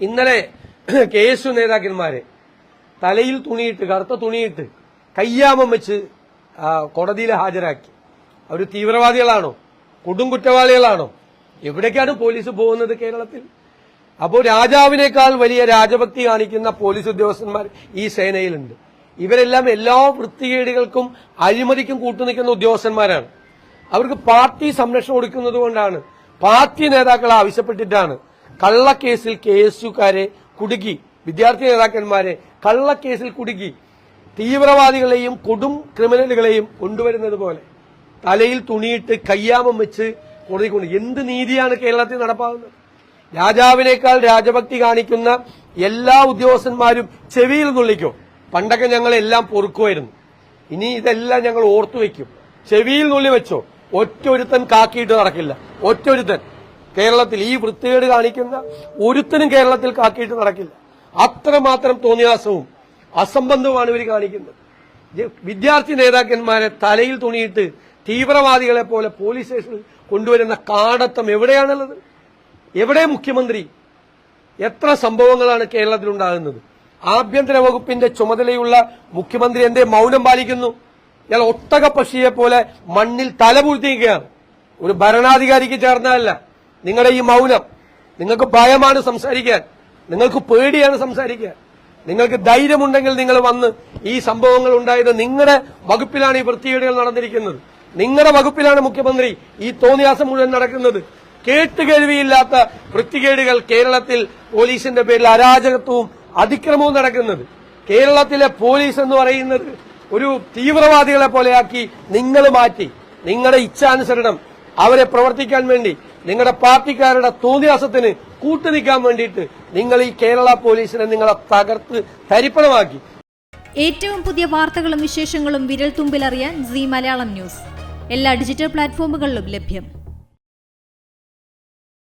ഇന്നലെ K S U നേതാക്കന്മാരെ തലയിൽ തുണിയിട്ട് കറുത്ത തുണിയിട്ട് കയ്യാമം വെച്ച് കോടതിയിൽ ഹാജരാക്കി. അവർ തീവ്രവാദികളാണോ? കൊടും കുറ്റവാളികളാണോ? എവിടേക്കാണ് പോലീസ് പോകുന്നത് കേരളത്തിൽ? അപ്പോൾ രാജാവിനേക്കാൾ വലിയ രാജഭക്തി കാണിക്കുന്ന പോലീസ് ഉദ്യോഗസ്ഥന്മാർ ഈ സേനയിലുണ്ട്. ഇവരെല്ലാം എല്ലാ വൃത്തികേടുകൾക്കും അഴിമതിക്കും കൂട്ടുനിൽക്കുന്ന ഉദ്യോഗസ്ഥന്മാരാണ്. അവർക്ക് പാർട്ടി സംരക്ഷണം കൊടുക്കുന്നത് കൊണ്ടാണ്. പാർട്ടി നേതാക്കൾ ആവശ്യപ്പെട്ടിട്ടാണ് കള്ളക്കേസിൽ കെ എസ് യുക്കാരെ കുടുക്കി വിദ്യാർത്ഥി നേതാക്കന്മാരെ കള്ളക്കേസിൽ കുടുക്കി തീവ്രവാദികളെയും കൊടും ക്രിമിനലുകളെയും കൊണ്ടുവരുന്നത് പോലെ തലയിൽ തുണിയിട്ട് കയ്യാമം വെച്ച് കോടതി കൊണ്ട് എന്ത് നീതിയാണ് കേരളത്തിൽ നടപ്പാകുന്നത്? രാജാവിനേക്കാൾ രാജഭക്തി കാണിക്കുന്ന എല്ലാ ഉദ്യോഗസ്ഥന്മാരും ചെവിയിൽ നുള്ളിക്കോ പണ്ടൊക്കെ ഞങ്ങൾ എല്ലാം പൊറുക്കുമായിരുന്നു. ഇനി ഇതെല്ലാം ഞങ്ങൾ ഓർത്തു വെക്കും ചെവിയിൽ നുള്ളി വെച്ചോ? ഒറ്റൊരുത്തൻ കാക്കിയിട്ട് നടക്കില്ല. ഒറ്റൊരുത്തൻ. കേരളത്തിൽ ഈ വൃത്തികേട് കാണിക്കുന്ന ഒരുത്തനും കേരളത്തിൽ കാക്കിയിട്ട് നടക്കില്ല. അത്രമാത്രം തോന്നിയാസവും അസംബന്ധവുമാണ് ഇവർ കാണിക്കുന്നത്. വിദ്യാർത്ഥി നേതാക്കന്മാരെ തലയിൽ തുണിയിട്ട് തീവ്രവാദികളെ പോലെ പോലീസ് സ്റ്റേഷനിൽ കൊണ്ടുവരുന്ന കാടത്തം എവിടെയാണുള്ളത്? എവിടെ മുഖ്യമന്ത്രി? എത്ര സംഭവങ്ങളാണ് കേരളത്തിലുണ്ടാകുന്നത്? ആഭ്യന്തര വകുപ്പിന്റെ ചുമതലയുള്ള മുഖ്യമന്ത്രി എന്റെ മൗനം പാലിക്കുന്നു? ഇയാൾ ഒട്ടക പക്ഷിയെ പോലെ മണ്ണിൽ തലപൂഴ്ത്തിയിരിക്കുകയാണ് ഒരു ഭരണാധികാരിക്ക് ചേർന്നതല്ല. നിങ്ങളുടെ ഈ മൗനം നിങ്ങൾക്ക് ഭയമാണ് സംസാരിക്കാൻ നിങ്ങൾക്ക് പേടിയാണ് സംസാരിക്കാൻ. നിങ്ങൾക്ക് ധൈര്യമുണ്ടെങ്കിൽ നിങ്ങൾ വന്ന് ഈ സംഭവങ്ങൾ ഉണ്ടായത് നിങ്ങളുടെ വകുപ്പിലാണ് ഈ വൃത്തികേടുകൾ നടന്നിരിക്കുന്നത്. നിങ്ങളുടെ വകുപ്പിലാണ് മുഖ്യമന്ത്രി ഈ തോന്നിയാസം മുഴുവൻ നടക്കുന്നത്. കേട്ടുകേൾവിയില്ലാത്ത വൃത്തികേടുകൾ കേരളത്തിൽ പോലീസിന്റെ പേരിൽ അരാജകത്വവും അതിക്രമവും നടക്കുന്നത്. കേരളത്തിലെ പോലീസ് എന്ന് പറയുന്നത് ഒരു തീവ്രവാദികളെ പോലെയാക്കി നിങ്ങൾ മാറ്റി. നിങ്ങളുടെ ഇച്ഛാനുസരണം അവരെ പ്രവർത്തിക്കാൻ വേണ്ടി നിങ്ങളുടെ പാർട്ടിക്കാരുടെ തോന്നിയാസത്തിന് കൂട്ടുനിൽക്കാൻ വേണ്ടിയിട്ട് നിങ്ങൾ ഈ കേരള പോലീസിനെ നിങ്ങളെ തകർത്ത് തരിപ്പണമാക്കി. ഏറ്റവും പുതിയ വാർത്തകളും വിശേഷങ്ങളും വിരൽ തുമ്പിലറിയാൻ സി മലയാളം ന്യൂസ്. എല്ലാ ഡിജിറ്റൽ പ്ലാറ്റ്ഫോമുകളിലും ലഭ്യം.